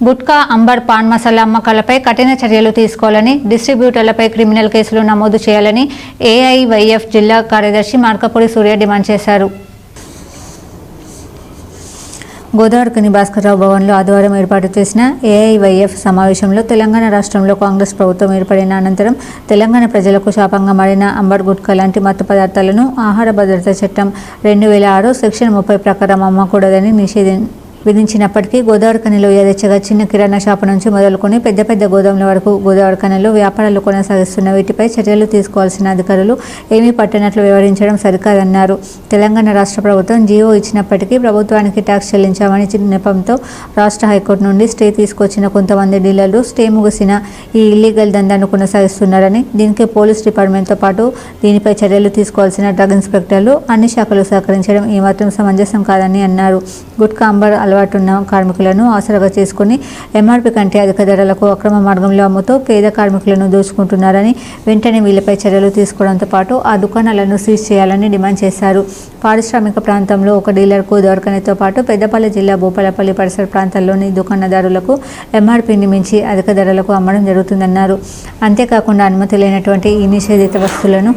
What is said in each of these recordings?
Gutka amber pan masala అమ్మకాలపై కఠిన చర్యలు తీసుకోవాలని డిస్ట్రిబ్యూటర్లపై క్రిమినల్ కేసులు నమోదు చేయాలని ఏఐవైఎఫ్ జిల్లా కార్యదర్శి మార్కపూడి సూర్య డిమాండ్ చేశారు. గోదావరికని భాస్కర్రావు భవన్లో ఆదివారం ఏర్పాటు చేసిన ఏఐవైఎఫ్ సమావేశంలో తెలంగాణ రాష్ట్రంలో కాంగ్రెస్ ప్రభుత్వం ఏర్పడిన అనంతరం తెలంగాణ ప్రజలకు శాపంగా మారిన అంబర్ గుట్కా లాంటి మత్తు పదార్థాలను ఆహార భద్రత చట్టం రెండు వేల ఆరు సెక్షన్ ముప్పై ప్రకారం అమ్మకూడదని నిషేధి విధించినప్పటికీ గోదావరి కనిలో యథేచ్ఛగా చిన్న కిరాణా షాపు నుంచి మొదలుకొని పెద్ద పెద్ద గోదాముల వరకు గోదావరి కనిలో వ్యాపారాలు కొనసాగిస్తున్న వీటిపై చర్యలు తీసుకోవాల్సిన అధికారులు ఏమీ పట్టనట్లు వివరించడం సరికాదన్నారు. తెలంగాణ రాష్ట్ర ప్రభుత్వం జీవో ఇచ్చినప్పటికీ ప్రభుత్వానికి ట్యాక్స్ చెల్లించామని నెపంతో రాష్ట్ర హైకోర్టు నుండి స్టే తీసుకొచ్చిన కొంతమంది డీలర్లు స్టే ముగిసిన ఈ ఇల్లీగల్ దందాను కొనసాగిస్తున్నారని దీనికి పోలీస్ డిపార్ట్మెంట్తో పాటు దీనిపై చర్యలు తీసుకోవాల్సిన డ్రగ్ ఇన్స్పెక్టర్లు అన్ని శాఖలు సహకరించడం ఏమాత్రం సమంజసం కాదని అన్నారు. గుట్కా అంబర్ అలవాటున్న కార్మికులను ఆసరాగా చేసుకుని ఎంఆర్పీ కంటే అధిక ధరలకు అక్రమ మార్గంలో అమ్ముతూ పేద కార్మికులను దోచుకుంటున్నారని వెంటనే వీళ్ళపై చర్యలు తీసుకోవడంతో పాటు ఆ దుకాణాలను సీజ్ చేయాలని డిమాండ్ చేశారు. పారిశ్రామిక ప్రాంతంలో ఒక డీలర్కు దొరకనితో పాటు పెద్దపల్లి జిల్లా భూపాలపల్లి పరిసర ప్రాంతాల్లోని దుకాణదారులకు ఎంఆర్పీని మించి అధిక ధరలకు అమ్మడం జరుగుతుందన్నారు. అంతేకాకుండా అనుమతి లేనటువంటి ఈ నిషేధిత వస్తువులను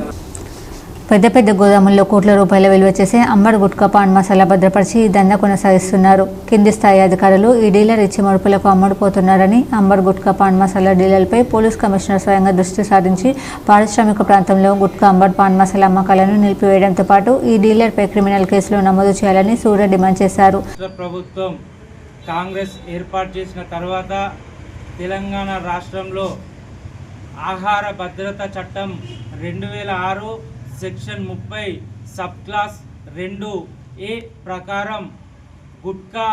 పెద్ద పెద్ద గోదాముల్లో కోట్ల రూపాయల విలువ చేసే అంబర్ గుట్కా పాన్ మసాలా భద్రపరిచి ఈ దందా కొనసాగిస్తున్నారు. కింది స్థాయి అధికారులు ఈ డీలర్ ఇచ్చి మడుపులకు అమ్ముడుపోతున్నారని అంబర్ గుట్కా పాన్ మసాలా డీలర్లపై పోలీస్ కమిషనర్ స్వయంగా దృష్టి సారించి పారిశ్రామిక ప్రాంతంలో గుట్కా అంబర్ పాన్ మసాలా అమ్మకాలను నిలిపివేయడంతో పాటు ఈ డీలర్పై క్రిమినల్ కేసులు నమోదు చేయాలని సూర్య డిమాండ్ చేశారు. ప్రభుత్వం కాంగ్రెస్ ఏర్పాటు చేసిన తర్వాత తెలంగాణ రాష్ట్రంలో ఆహార భద్రత చట్టం రెండు వేల ఆరు సెక్షన్ ముప్పై సబ్ క్లాస్ రెండు ఏ ప్రకారం గుట్కా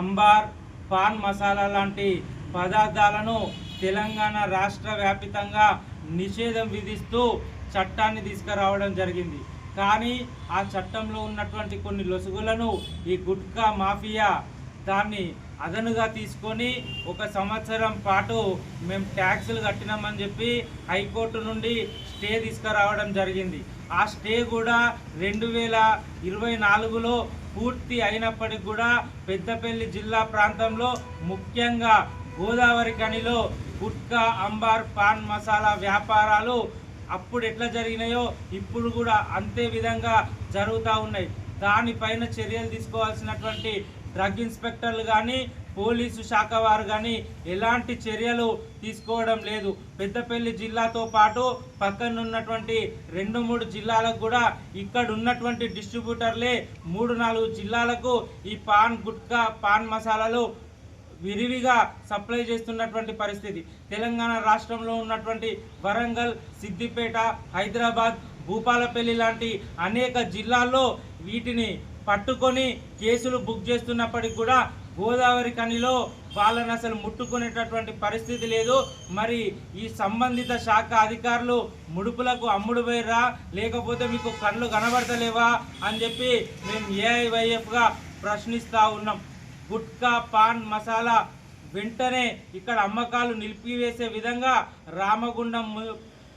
అంబార్ పాన్ మసాలా లాంటి పదార్థాలను తెలంగాణ రాష్ట్ర వ్యాపితంగా నిషేధం విధిస్తూ చట్టాన్ని తీసుకురావడం జరిగింది. కానీ ఆ చట్టంలో ఉన్నటువంటి కొన్ని లొసుగులను ఈ గుట్కా మాఫియా దాన్ని అదనుగా తీసుకొని ఒక సంవత్సరం పాటు మేము ట్యాక్సులు కట్టినామని చెప్పి హైకోర్టు నుండి స్టే తీసుకురావడం జరిగింది. ఆ స్టే కూడా రెండు వేల ఇరవై నాలుగులో పూర్తి అయినప్పటికి కూడా పెద్దపల్లి జిల్లా ప్రాంతంలో ముఖ్యంగా గోదావరి కనిలో గుట్కా అంబార్ పాన్ మసాలా వ్యాపారాలు అప్పుడు ఎట్లా జరిగినాయో ఇప్పుడు కూడా అంతే విధంగా జరుగుతూ ఉన్నాయి. దానిపైన చర్యలు తీసుకోవాల్సినటువంటి డ్రగ్ ఇన్స్పెక్టర్లు కానీ పోలీసు శాఖ వారు కానీ ఎలాంటి చర్యలు తీసుకోవడం లేదు. పెద్దపల్లి జిల్లాతో పాటు పక్కన ఉన్నటువంటి రెండు మూడు జిల్లాలకు కూడా ఇక్కడ ఉన్నటువంటి డిస్ట్రిబ్యూటర్లే మూడు నాలుగు జిల్లాలకు ఈ పాన్ గుట్కా పాన్ మసాలాలు విరివిగా సప్లై చేస్తున్నటువంటి పరిస్థితి. తెలంగాణ రాష్ట్రంలో ఉన్నటువంటి వరంగల్ సిద్దిపేట హైదరాబాద్ భూపాలపల్లి లాంటి అనేక జిల్లాల్లో వీటిని పట్టుకొని కేసులు బుక్ చేస్తున్నప్పటికి కూడా గోదావరి కనిలో వాళ్ళని అసలు ముట్టుకునేటటువంటి పరిస్థితి లేదు. మరి ఈ సంబంధిత శాఖ అధికారులు ముడుపులకు అమ్ముడు పోయిరా లేకపోతే మీకు కళ్ళు కనబడతలేవా? అని చెప్పి మేము ఏఐవైఎఫ్గా ప్రశ్నిస్తూ ఉన్నాం. గుట్కా పాన్ మసాలా వెంటనే ఇక్కడ అమ్మకాలు నిలిపివేసే విధంగా రామగుండం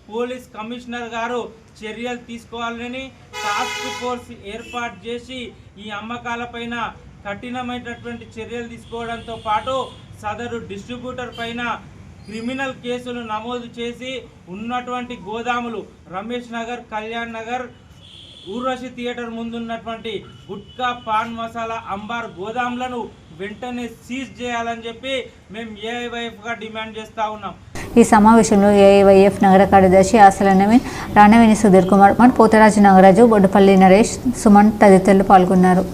పోలీస్ కమిషనర్ గారు చర్యలు తీసుకోవాలని టాస్క్ ఫోర్స్ ఏర్పాటు చేసి ఈ అమ్మకాలపైన కఠినమైనటువంటి చర్యలు తీసుకోవడంతో పాటు సదరు డిస్ట్రిబ్యూటర్ పైన క్రిమినల్ కేసులు నమోదు చేసి ఉన్నటువంటి గోదాములు రమేష్ నగర్ కళ్యాణ్ నగర్ ఊర్వశి థియేటర్ ముందున్నటువంటి గుట్కా పాన్ మసాలా అంబార్ గోదాములను వెంటనే సీజ్ చేయాలని చెప్పి మేము ఏఐవైఎఫ్గా డిమాండ్ చేస్తూ ఉన్నాం. ఈ సమావేశంలో ఏఐవైఎఫ్ నగర కార్యదర్శి ఆశల నవీన్ రాణవేణి సుధీర్ కుమార్ పోతరాజు నాగరాజు బొడ్డపల్లి నరేష్ సుమన్ తదితరులు పాల్గొన్నారు.